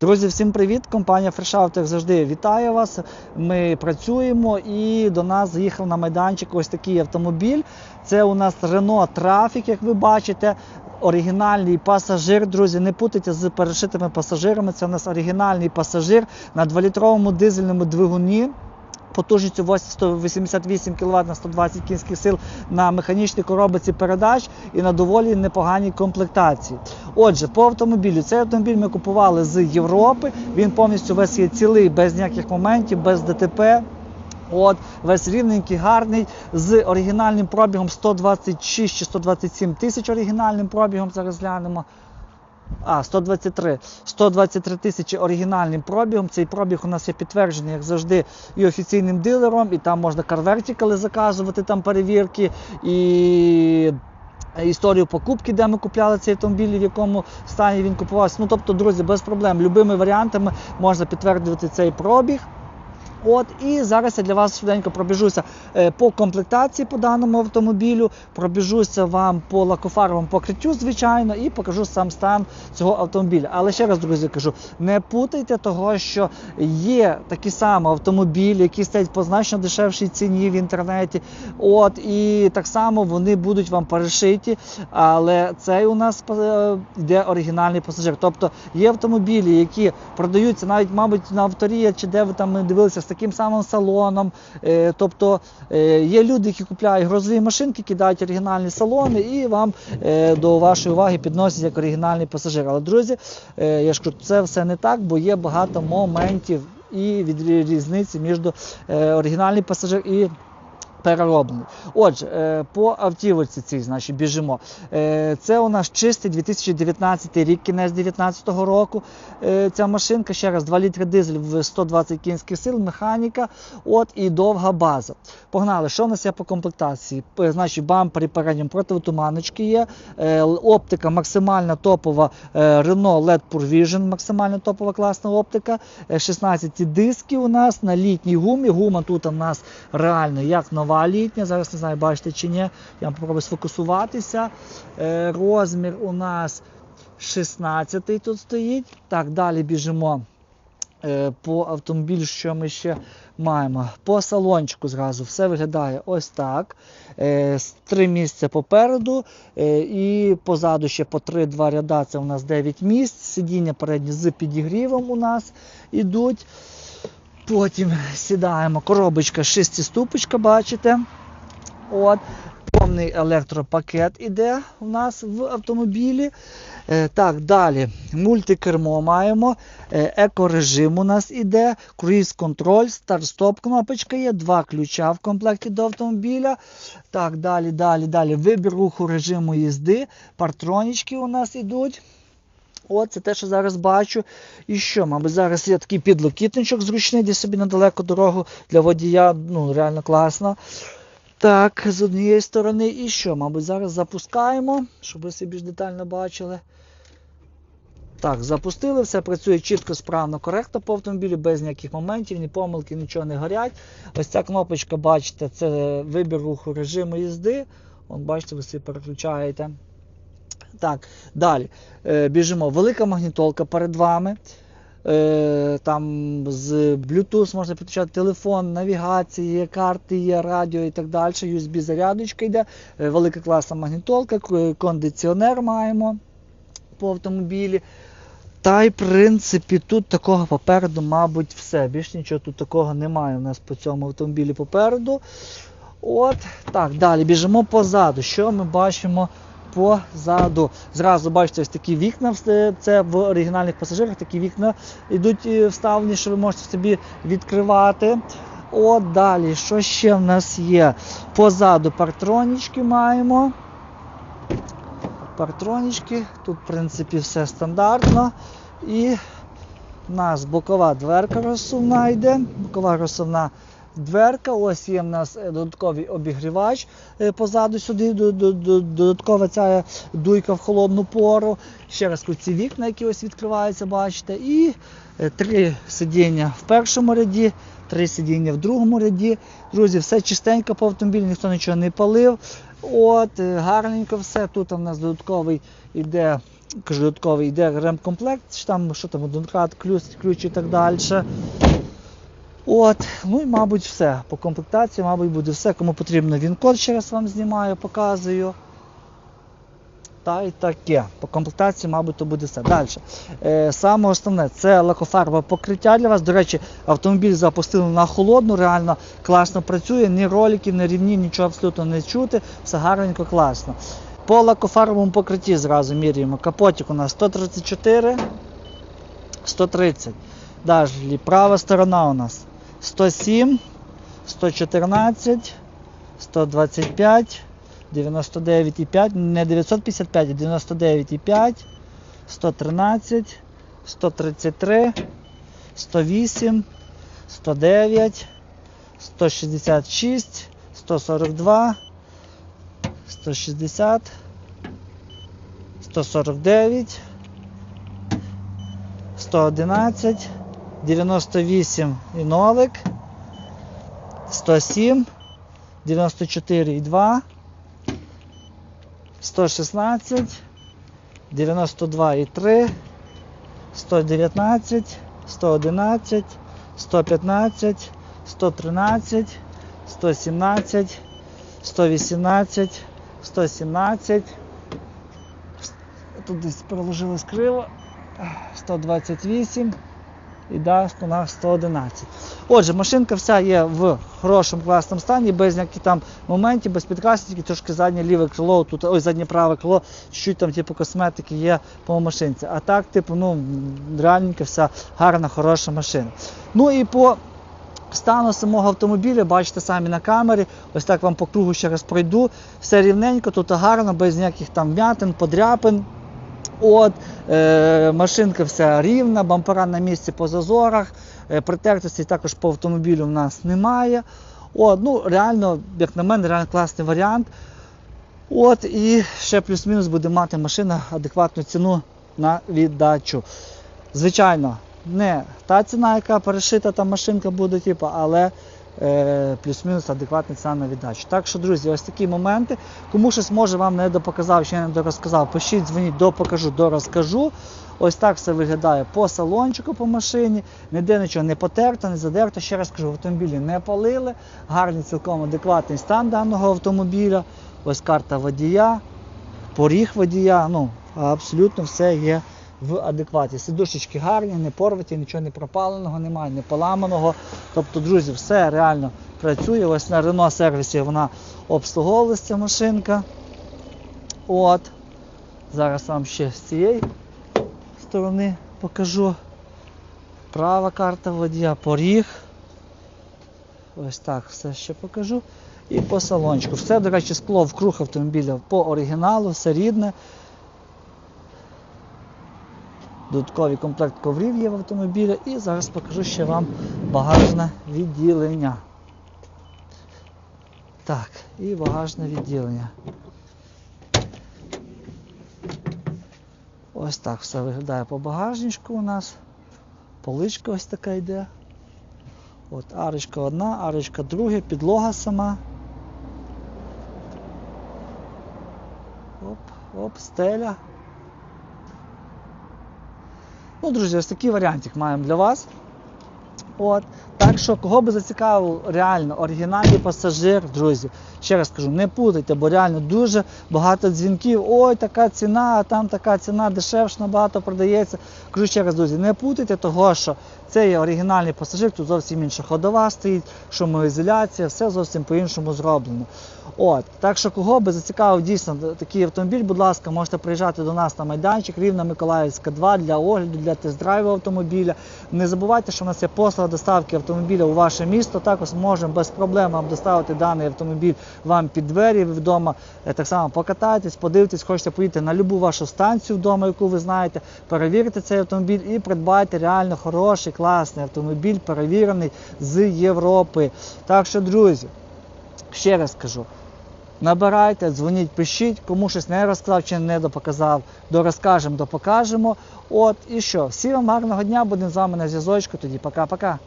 Друзі, всім привіт! Компанія Фрешаут, як завжди, вітає вас. Ми працюємо і до нас заїхав на майданчик ось такий автомобіль. Це у нас Renault Traffic, як ви бачите. Оригінальний пасажир, друзі, не путайте з перешитими пасажирами. Це у нас оригінальний пасажир на 2-літровому дизельному двигуні. Потужністю 188 кВт на 120 кінських сил на механічній коробиці передач і на доволі непоганій комплектації. Отже, по автомобілю цей автомобіль ми купували з Європи. Він повністю весь є цілий, без ніяких моментів, без ДТП. От, весь рівненький, гарний, з оригінальним пробігом 126 чи 127 тисяч оригінальним пробігом. Зараз глянемо. А, 123. 123 тисячі оригінальним пробігом. Цей пробіг у нас є підтверджений, як завжди, і офіційним дилером, і там можна карвертикали заказувати, там перевірки, і історію покупки, де ми купляли цей автомобіль, в якому стані він купувався. Ну, тобто, друзі, без проблем. Любими варіантами можна підтверджувати цей пробіг. От і зараз я для вас швиденько пробіжуся е, по комплектації по даному автомобілю, пробіжуся вам по лакофаровому покриттю, звичайно, і покажу сам стан цього автомобіля. Але ще раз, друзі, кажу, не путайте того, що є такі самі автомобілі, які стоять по значно дешевшій ціні в інтернеті. От і так само вони будуть вам перешиті. Але цей у нас е, йде оригінальний пасажир. Тобто є автомобілі, які продаються навіть, мабуть, на авторія чи де ви там дивилися таким самим салоном. Е, Тобто е, є люди, які купляють грозові машинки, кидають оригінальні салони і вам е, до вашої уваги підносять як оригінальний пасажир. Але друзі, я ж кажу, це все не так, бо є багато моментів і від різниці між оригінальним пасажиром пасажир і перероблений. Отже, е, по автівці цій, значить, біжимо. Е, Це у нас чистий 2019 рік, кінець 2019 року. Е, Ця машинка, ще раз, 2 літри дизель в 120 кінських сил, механіка, от і довга база. Погнали, що в нас є по комплектації? Значить, бампери переднім противотуманочки є, оптика максимальна топова Renault LED Pure Vision, максимально топова класна оптика. Е, 16 дисків у нас на літній гумі. Гума тут у нас реально як нова літня. Зараз не знаю, бачите чи ні. Я попробую сфокусуватися. Е, Розмір у нас 16 тут стоїть. Так, далі біжимо. Е, По автомобілю, що ми ще маємо? По салончику зразу все виглядає ось так. Е, Три місця попереду і позаду ще по 3-2 ряда. Це у нас 9 місць. Сидіння передні з підігрівом у нас ідуть. Потім сідаємо. Коробочка шестиступочка, бачите. От. Повний електропакет іде у нас в автомобілі. Е, так, далі. Мультикермо маємо. Е, екорежим у нас іде. Круїз-контроль, старт-стоп кнопочка є, два ключа в комплекті до автомобіля. Так, далі, далі, далі. Вибір руху режиму їзди. Партронічки у нас ідуть. От, це те, що зараз бачу. І що, мабуть, зараз є такий підлокітничок зручний, де собі на далеку дорогу для водія, ну, реально класно. Так, з однієї сторони. І що, мабуть, зараз запускаємо, щоб ви все більш детально бачили. Так, запустили, все працює чітко, справно, коректно по автомобілю, без ніяких моментів, ні помилки, нічого не горять. Ось ця кнопочка, бачите, це вибір руху режиму їзди. Вон, бачите, ви собі переключаєте. Так, далі. Е, біжимо. Велика магнітолка перед вами. Е, там з Bluetooth можна підключати телефон, навігація, карти, є радіо і так далі. USB зарядочка йде. Е, велика класна магнітолка, кондиціонер маємо по автомобілі. Та й, в принципі, тут такого попереду, мабуть, все. Більш нічого тут такого немає у нас по цьому автомобілі попереду. От, так, далі біжимо позаду. Що ми бачимо позаду? Зразу бачите, ось такі вікна, це в оригінальних пасажирах, такі вікна йдуть е, вставлені, що ви можете собі відкривати. От далі, що ще в нас є? Позаду партронічки маємо. Партронічки, тут, в принципі, все стандартно. І у нас бокова дверка розсувна йде. Бокова розсувна дверка. Ось є в нас е, додатковий обігрівач е, позаду сюди, до- до- до- додаткова ця дуйка в холодну пору. Ще раз ці вікна, які ось відкриваються, бачите. І е, три сидіння в першому ряді, три сидіння в другому ряді. Друзі, все чистенько по автомобілю, ніхто нічого не палив. От, гарненько все. Тут у нас додатковий іде кажу, додатковий йде ремкомплект, чи там що там, донкрат, ключ, ключ і так далі. От, ну і мабуть все. По комплектації, мабуть, буде все. Кому потрібно він код ще раз вам знімаю, показую. Та й таке. По комплектації, мабуть, то буде все. Далі. Е, саме основне це лакофарбове покриття для вас. До речі, автомобіль запустили на холодну, реально класно працює, ні роликів, ні рівні, нічого абсолютно не чути. Все гарненько, класно. По лакофарбовому покритті зразу міряємо. Капотик у нас 134, 130. Далі права сторона у нас 107, 114, 125. 99,5, не 955, а 99,5, 113, 133, 108, 109, 166, 142, 160, 149, 111, 98 і нолик, 107, 94,2, 116, 92,3, 119, 111, 115, 113, 117, 118, 117. Тут десь проложилось криво. 128 і дасть у нас 111. Отже, машинка вся є в хорошому класному стані, без ніяких там моментів, без підкрасів, тільки трошки заднє ліве крило, тут ось заднє праве крило, чуть там типу косметики є по машинці. А так, типу, ну, реальненька вся гарна, хороша машина. Ну і по стану самого автомобіля, бачите самі на камері, ось так вам по кругу ще раз пройду. Все рівненько, тут гарно, без ніяких там вмятин, подряпин. От, е, машинка вся рівна, бампера на місці по зазорах, е, притертості також по автомобілю в нас немає. От, ну, Реально, як на мене, реально класний варіант. От, І ще плюс-мінус буде мати машина адекватну ціну на віддачу. Звичайно, не та ціна, яка перешита та машинка буде, типу, але плюс-мінус адекватна ціна на віддачу. Так що, друзі, ось такі моменти. Кому щось може вам не допоказав, чи не дорозказав, пишіть, дзвоніть, допокажу, дорозкажу. Ось так все виглядає по салончику, по машині. Ніде нічого не потерто, не задерто. Ще раз кажу, в автомобілі не палили. Гарний, цілком адекватний стан даного автомобіля. Ось карта водія, поріг водія. Ну, абсолютно все є в адекваті. Сидушечки гарні, не порваті, нічого не пропаленого немає, не поламаного. Тобто, друзі, все реально працює. Ось на Renault сервісі вона обслуговувалася ця машинка. От. Зараз вам ще з цієї сторони покажу. Права карта водія, поріг. Ось так все ще покажу. І по салончику. Все, до речі, скло в круг автомобіля по оригіналу, все рідне. Додатковий комплект коврів є в автомобілі. І зараз покажу ще вам багажне відділення. Так, і багажне відділення. Ось так все виглядає по багажничку у нас. Поличка ось така йде. От арочка одна, арочка друга, підлога сама. Оп, оп, стеля. Ну, друзі, ось такий варіантик маємо для вас. От. Так що, кого би зацікавив реально оригінальний пасажир, друзі, ще раз кажу, не путайте, бо реально дуже багато дзвінків. Ой, така ціна, а там така ціна дешевше набагато продається. Кажу ще раз, друзі, не путайте того, що це є оригінальний пасажир, тут зовсім інша ходова стоїть, шумоізоляція, все зовсім по-іншому зроблено. От, так що кого би зацікавив дійсно такий автомобіль, будь ласка, можете приїжджати до нас на майданчик, Рівна Миколаївська 2 для огляду, для тест-драйву автомобіля. Не забувайте, що в нас є послуга доставки автомобіля у ваше місто. Також можемо без проблем вам доставити даний автомобіль вам під двері. Вдома е, так само покатайтесь, подивитесь, хочете поїти на любу вашу станцію вдома, яку ви знаєте, перевірити цей автомобіль і придбайте реально хороший, класний автомобіль, перевірений з Європи. Так що, друзі, ще раз кажу. Набирайте, дзвоніть, пишіть, кому щось не розказав чи не допоказав, дорозкажемо, допокажемо. От і що, всім вам гарного дня, будемо з вами на зв'язочку. Тоді пока-пока.